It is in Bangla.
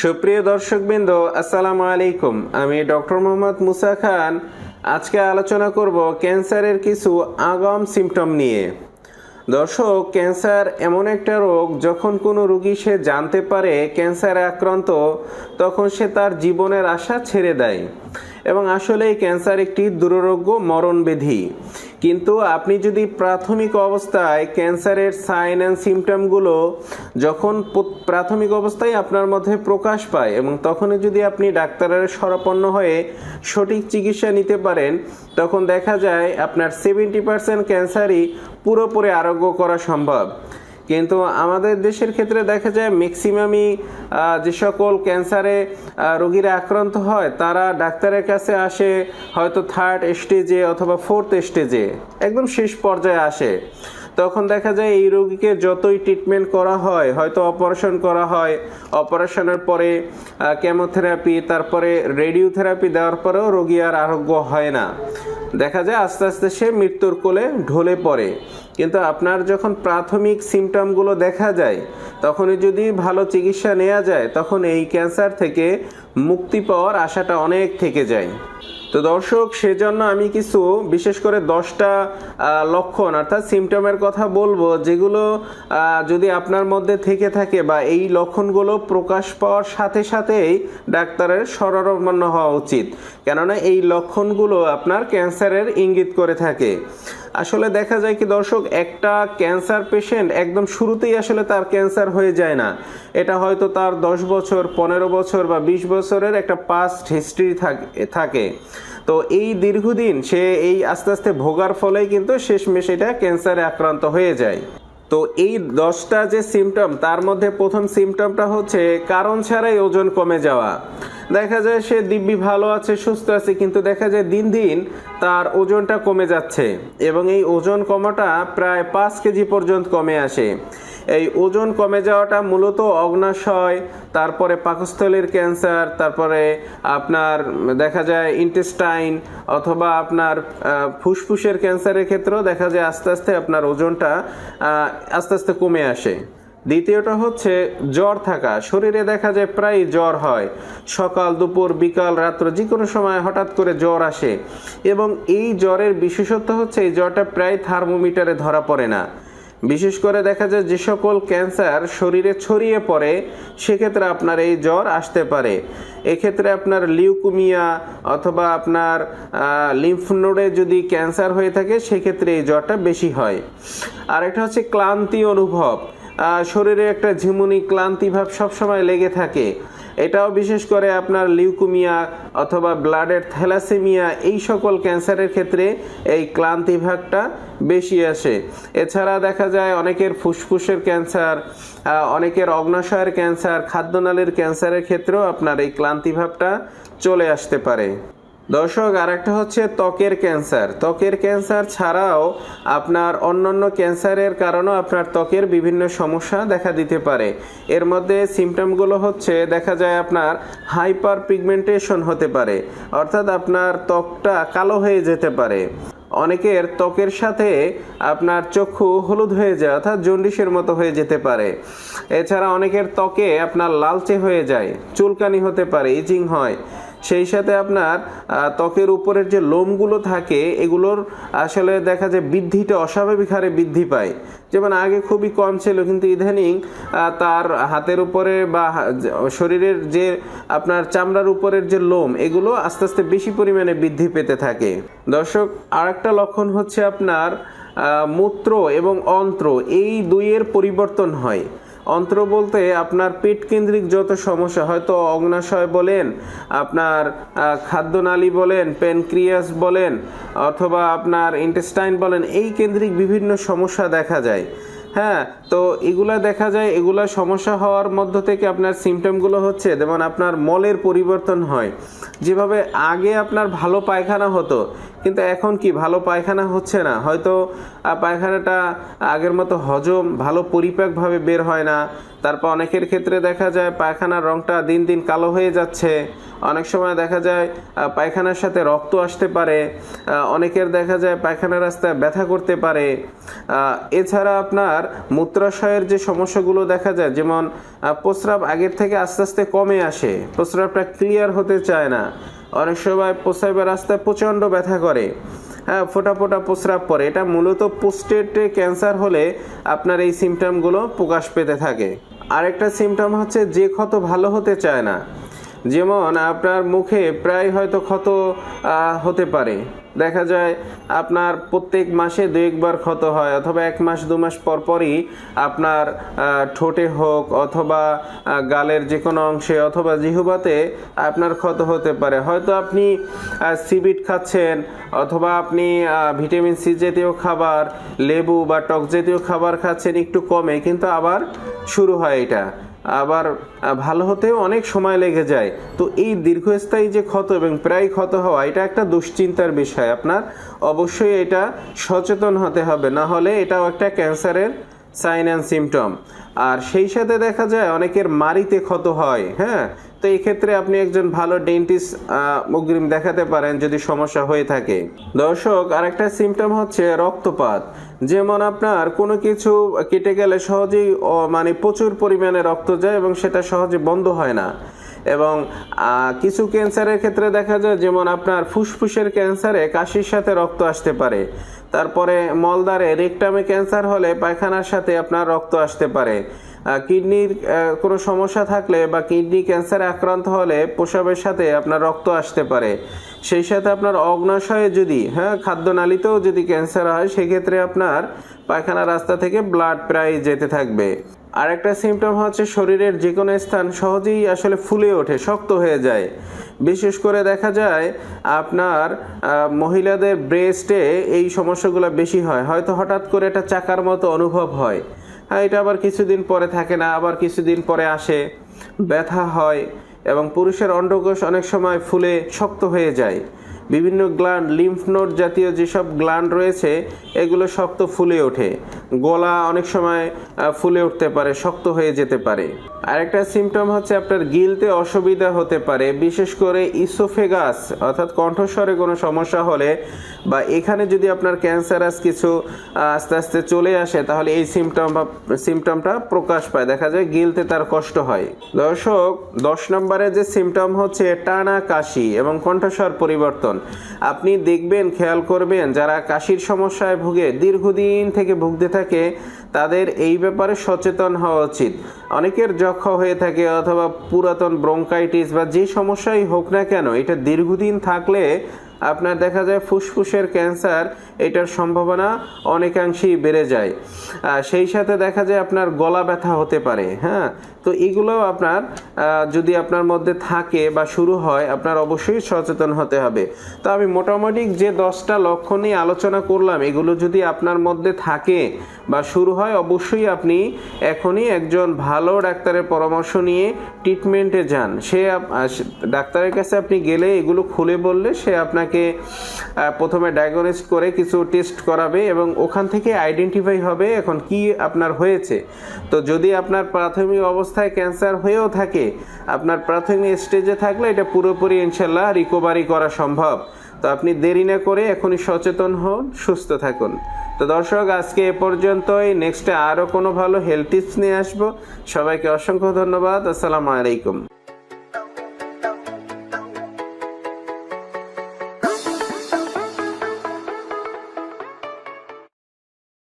সুপ্রিয় দর্শকবৃন্দ, আসসালামু আলাইকুম। আমি ডক্টর মোহাম্মদ মুসা খান। আজকে আলোচনা করব ক্যান্সারের কিছু আগাম সিমটম নিয়ে। দর্শক, ক্যান্সার এমন একটা রোগ, যখন কোনো রোগী সে জানতে পারে ক্যান্সারে আক্রান্ত, তখন সে তার জীবনের আশা ছেড়ে দেয়। এবং আসলে ক্যান্সার একটি দুরারোগ্য মরণবেধি। কিন্তু আপনি যদি প্রাথমিক অবস্থায় ক্যান্সারের সাইন অ্যান্ড সিমটমগুলো যখন প্রাথমিক অবস্থায় আপনার মধ্যে প্রকাশ পায় এবং তখনই যদি আপনি ডাক্তারের সরাপন্ন হয়ে সঠিক চিকিৎসা নিতে পারেন, তখন দেখা যায় আপনার সেভেন্টি পার্সেন্ট ক্যান্সারই পুরোপুরি আরোগ্য করা সম্ভব। কিন্তু আমাদের দেশের ক্ষেত্রে দেখা যায় ম্যাক্সিমামই যে সকল ক্যান্সারে রোগীরা আক্রান্ত হয়, তারা ডাক্তারের কাছে আসে, হয়তো থার্ড স্টেজে অথবা ফোর্থ স্টেজে একদম শেষ পর্যায়ে আসে। তখন দেখা যায় এই রোগীকে যতই ট্রিটমেন্ট করা হয়, হয়তো অপারেশন করা হয় অপারেশনের পরে কেমোথেরাপি তারপরে রেডিওথেরাপি দেওয়ার পরেও রোগী আর আরোগ্য হয় না। দেখা যায় আস্তে আস্তে সে মৃত্যুর কোলে ঢলে পড়ে। কিন্তু আপনার যখন প্রাথমিক সিমটমগুলো দেখা যায়, তখনই যদি ভালো চিকিৎসা নেওয়া যায়, তখন এই ক্যান্সার থেকে মুক্তি পাওয়ার আশাটা অনেক থেকে যায়। তো দর্শক, সেজন্য আমি কিছু, বিশেষ করে দশটা লক্ষণ, অর্থাৎ সিমটমের কথা বলব, যেগুলো যদি আপনার মধ্যে থেকে থাকে বা এই লক্ষণগুলো প্রকাশ পাওয়ার সাথে সাথেই ডাক্তারের সরমান্য হওয়া উচিত। কেননা এই লক্ষণগুলো আপনার ক্যান্সারের ইঙ্গিত করে থাকে। আসলে দেখা যায় কি দর্শক, একটা ক্যান্সার পেশেন্ট একদম শুরুতেই আসলে তার ক্যান্সার হয়ে যায় না। এটা হয়তো তার দশ বছর, পনেরো বছর বা বিশ বছরের একটা পাস্ট হিস্ট্রি থাকে তো এই দীর্ঘদিন সে এই আস্তে আস্তে ভোগার ফলেই কিন্তু শেষমেশ এটা ক্যান্সারে আক্রান্ত হয়ে যায়। তো এই দশটা যে সিমটম তার মধ্যে প্রথম সিমটমটা হচ্ছে কারণ ছাড়াই ওজন কমে যাওয়া। দেখা যায় সে দিব্যি ভালো আছে, সুস্থ আছে, কিন্তু দেখা যায় দিন দিন তার ওজনটা কমে যাচ্ছে এবং এই ওজন কমাটা প্রায় পাঁচ কেজি পর্যন্ত কমে আসে। এই ওজন কমে যাওয়াটা মূলত অগ্নাশয়, তারপরে পাকস্থলীর ক্যান্সার, তারপরে আপনার দেখা যায় ইন্টেস্টাইন অথবা আপনার ফুসফুসের ক্যান্সারের ক্ষেত্রেও দেখা যায় আস্তে আস্তে আপনার ওজনটা আস্তে আস্তে কমে আসে। দ্বিতীয়টা হচ্ছে, জ্বর থাকা। শরীরে দেখা যায় প্রায় জ্বর হয়। সকাল, দুপুর, বিকাল, রাত্র যে কোনো সময় হঠাৎ করে জ্বর আসে। এবং এই জ্বরের বিশেষত্ব হচ্ছে, এই জ্বরটা প্রায় থার্মোমিটারে ধরা পড়ে না। বিশেষ করে দেখা যায়, যে সকল ক্যান্সার শরীরে ছড়িয়ে পড়ে, সেক্ষেত্রে আপনার এই জ্বর আসতে পারে। এক্ষেত্রে আপনার লিউকুমিয়া অথবা আপনার লিম্ফ নোডে যদি ক্যান্সার হয়ে থাকে, সেক্ষেত্রে এই জ্বরটা বেশি হয়। আর আরেকটা হচ্ছে, ক্লান্তি অনুভব। শরীরে একটা ঝিমুনি ক্লান্তি ভাব সবসময় লেগে থাকে। এটাও বিশেষ করে আপনার লিউকুমিয়া অথবা ব্লাডের থ্যালাসেমিয়া, এই সকল ক্যান্সারের ক্ষেত্রে এই ক্লান্তি ভাগটা বেশি আসে। এছাড়া দেখা যায় অনেকের ফুসফুসের ক্যান্সার অনেকের অগ্নাশয়ের ক্যান্সার, খাদ্যনালীর ক্যান্সারের ক্ষেত্রেও আপনার এই ক্লান্তি ভাবটা চলে আসতে পারে। দর্শক, আরেকটা হচ্ছে ত্বকের ক্যান্সার। ত্বকের ক্যান্সার ছাড়াও আপনার অন্যান্য ক্যান্সারের কারণেও আপনার ত্বকের বিভিন্ন সমস্যা দেখা দিতে পারে। এর মধ্যে সিমটমগুলো হচ্ছে, দেখা যায় আপনার হাইপার পিগমেন্টেশন হতে পারে, অর্থাৎ আপনার ত্বকটা কালো হয়ে যেতে পারে। অনেকের ত্বকের সাথে আপনার চক্ষু হলুদ হয়ে যায়, অর্থাৎ জন্ডিসের মতো হয়ে যেতে পারে। এছাড়া অনেকের ত্বকে আপনার লালচে হয়ে যায়, চুলকানি হতে পারে ইচিং হয়। সেই সাথে আপনার ত্বকের উপরের যে লোমগুলো থাকে, এগুলোর আসলে দেখা যায় বৃদ্ধিটা, অস্বাভাবিক হারে বৃদ্ধি পায়। যেমন আগে খুবই কম ছিল, কিন্তু ইদানিং তার হাতের উপরে বা শরীরের যে আপনার চামড়ার উপরের যে লোম, এগুলো আস্তে আস্তে বেশি পরিমাণে বৃদ্ধি পেতে থাকে। দর্শক, আরেকটা লক্ষণ হচ্ছে আপনার মূত্র এবং অন্ত্র, এই দুইয়ের পরিবর্তন হয়। অন্ত্র বলতে আপনার পেট কেন্দ্রিক যত সমস্যা, হয়তো অগ্নাশয় বলেন, আপনার খাদ্যনালী বলেন, প্যানক্রিয়াস বলেন, অথবা আপনার ইন্টেস্টাইন বলেন, এই কেন্দ্রিক বিভিন্ন সমস্যা দেখা যায়। হ্যাঁ তো এগুলা দেখা যায়, এগুলা সমস্যা হওয়ার মধ্য থেকে আপনার সিমটমগুলো হচ্ছে, যেমন আপনার মলের পরিবর্তন হয়। যেভাবে আগে আপনার ভালো পায়খানা হতো, কিন্তু এখন কি ভালো পায়খানা হচ্ছে না? হয়তো পায়খানাটা আগের মতো হজম, ভালো পরিপাকভাবে বের হয় না। তারপর অনেকের ক্ষেত্রে দেখা যায় পায়খানার রংটা দিন দিন কালো হয়ে যাচ্ছে। অনেক সময় দেখা যায় পায়খানার সাথে রক্ত আসতে পারে। অনেকের দেখা যায় পায়খানার রাস্তায় ব্যথা করতে পারে। এছাড়া আপনার মূত্রাশয়ের যে সমস্যাগুলো দেখা যায়, যেমন প্রস্রাব আগের থেকে আস্তে আস্তে কমে আসে, প্রস্রাবটা ক্লিয়ার হতে চায় না। অনেক সময় প্রস্রাবের রাস্তায় প্রচণ্ড ব্যথা করে। হ্যাঁ ফোটা ফোটা প্রস্রাব পরে এটা মূলত পোস্টেটে ক্যান্সার হলে আপনার এই সিমটমগুলো প্রকাশ পেতে থাকে। আরেকটা সিমটম হচ্ছে যে ক্ষত ভালো হতে চায় না। যেমন আপনার মুখে প্রায় হয়তো ক্ষত হতে পারে। দেখা যায় আপনার প্রত্যেক মাসে দু একবার ক্ষত হয় অথবা এক মাস, দু মাস পর পরই আপনার ঠোঁটে হোক অথবা গালের যে কোনো অংশে অথবা জিহুবাতে আপনার ক্ষত হতে পারে। হয়তো আপনি সিবিট খাচ্ছেন অথবা আপনি ভিটামিন সি জাতীয় খাবার, লেবু বা টক জাতীয় খাবার খাচ্ছেন একটু কমে, কিন্তু আবার শুরু হয় এটা। আবার ভালো হতেও অনেক সময় লেগে যায়। তো এই দীর্ঘস্থায়ী যে ক্ষত এবং প্রায় ক্ষত হওয়া, এটা একটা দুশ্চিন্তার বিষয়। আপনার অবশ্যই এটা সচেতন হতে হবে। না হলে এটাও একটা ক্যান্সারের সাইন অ্যান্ড সিমটম। আর সেই সাথে দেখা যায়, অনেকের মারিতে ক্ষত হয় হ্যাঁ? তো এই ক্ষেত্রে আপনি একজন ভালো ডেন্টিস্ট অগ্রিম দেখাতে পারেন যদি সমস্যা হয়ে থাকে। দর্শক, আরেকটা সিমটম হচ্ছে রক্তপাত। যেমন আপনার কোনো কিছু কেটে গেলে সহজেই মানে প্রচুর পরিমাণে রক্ত যায় এবং সেটা সহজে বন্ধ হয় না। এবং কিছু ক্যান্সারের ক্ষেত্রে দেখা যায়, যেমন আপনার ফুসফুসের ক্যান্সারে কাশির সাথে রক্ত আসতে পারে। তারপরে মলদারে রেকটামে ক্যান্সার হলে পায়খানার সাথে আপনার রক্ত আসতে পারে। কিডনির কোনো সমস্যা থাকলে বা কিডনি ক্যান্সারে আক্রান্ত হলে প্রসবের সাথে আপনার রক্ত আসতে পারে। সেই সাথে আপনার অগ্নাশয়ে যদি হ্যাঁ খাদ্যনালীতেও যদি ক্যান্সার হয়, সেক্ষেত্রে আপনার পায়খানা রাস্তা থেকে ব্লাড প্রায় যেতে থাকবে। আরেকটা সিমটম হচ্ছে শরীরের যে কোনো স্থান সহজেই আসলে ফুলে ওঠে, শক্ত হয়ে যায়। বিশেষ করে দেখা যায় আপনার মহিলাদের ব্রেস্টে এই সমস্যাগুলো বেশি হয়। হয়তো হঠাৎ করে একটা চাকার মতো অনুভব হ্যাঁ। এটা আবার কিছুদিন পরে থাকে না, আবার কিছুদিন পরে আসে। ব্যথা হয় এবং পুরুষের অন্ডকোষ অনেক সময় ফুলে শক্ত হয়ে যায়। বিভিন্ন গ্ল্যান্ড লিম্ফ নোড জাতীয় যেসব গ্ল্যান্ড রয়েছে, এগুলো শক্ত ফুলে ওঠে। গলা অনেক সময় ফুলে উঠতে পারে, শক্ত হয়ে যেতে পারে। আরেকটা সিমটম হচ্ছে আপনার গিলতে অসুবিধা হতে পারে, বিশেষ করে ইসোফেগাস অর্থাৎ কণ্ঠস্বরে কোনো সমস্যা হলে বা এখানে যদি আপনার ক্যান্সারাস কিছু আস্তে আস্তে চলে আসে, তাহলে এই সিমটম বা সিমটমটা প্রকাশ পায়। দেখা যায় গিলতে তার কষ্ট হয়। দর্শক, দশ নম্বরে যে সিমটম হচ্ছে টানা কাশি এবং কণ্ঠস্বর পরিবর্তন। আপনি দেখবেন, খেয়াল করবেন, যারা কাশির সমস্যায় ভুগে, দীর্ঘদিন থেকে ভুগতে থাকে তাদের এই ব্যাপারে সচেতন হওয়া উচিত। অনেকের যক্ষা হয়ে থাকে অথবা পুরাতন ব্রঙ্কাইটিস বা যে সমস্যাই হোক না কেন, এটা দীর্ঘদিন থাকলে আপনার দেখা যায় ফুসফুসের ক্যান্সার, এটার সম্ভাবনা অনেকাংশেই বেড়ে যায়। সেই সাথে দেখা যায় আপনার গলা ব্যথা হতে পারে হ্যাঁ? তো এগুলো আপনার যদি আপনার মধ্যে থাকে বা শুরু হয়, আপনার অবশ্যই সচেতন হতে হবে। তো আমি মোটামুটি যে দশটা লক্ষণ নিয়ে আলোচনা করলাম, এগুলো যদি আপনার মধ্যে থাকে বা শুরু হয়, অবশ্যই আপনি এখনই একজন ভালো ডাক্তারের পরামর্শ নিয়ে ট্রিটমেন্টে যান। সে ডাক্তারের কাছে আপনি গেলে এগুলো খুলে বললে সে আপনাকে প্রথমে ডায়াগনোস করে কিছু টেস্ট করাবে এবং ওখান থেকে আইডেন্টিফাই হবে এখন কি আপনার হয়েছে। তো যদি আপনার প্রাথমিক অবস্থায় ক্যান্সার হয়েও থাকে। আপনার প্রাথমিক স্টেজে থাকলে এটা পুরোপুরি ইনশাল্লাহ রিকভারি করা সম্ভব। তো আপনি দেরি না করে এখনই সচেতন হন, সুস্থ থাকুন। তো দর্শক, আজকে এ পর্যন্তই। নেক্সটে আরও কোনো ভালো হেলথ টিপস নিয়ে আসব। সবাইকে অসংখ্য ধন্যবাদ। আসসালামু আলাইকুম।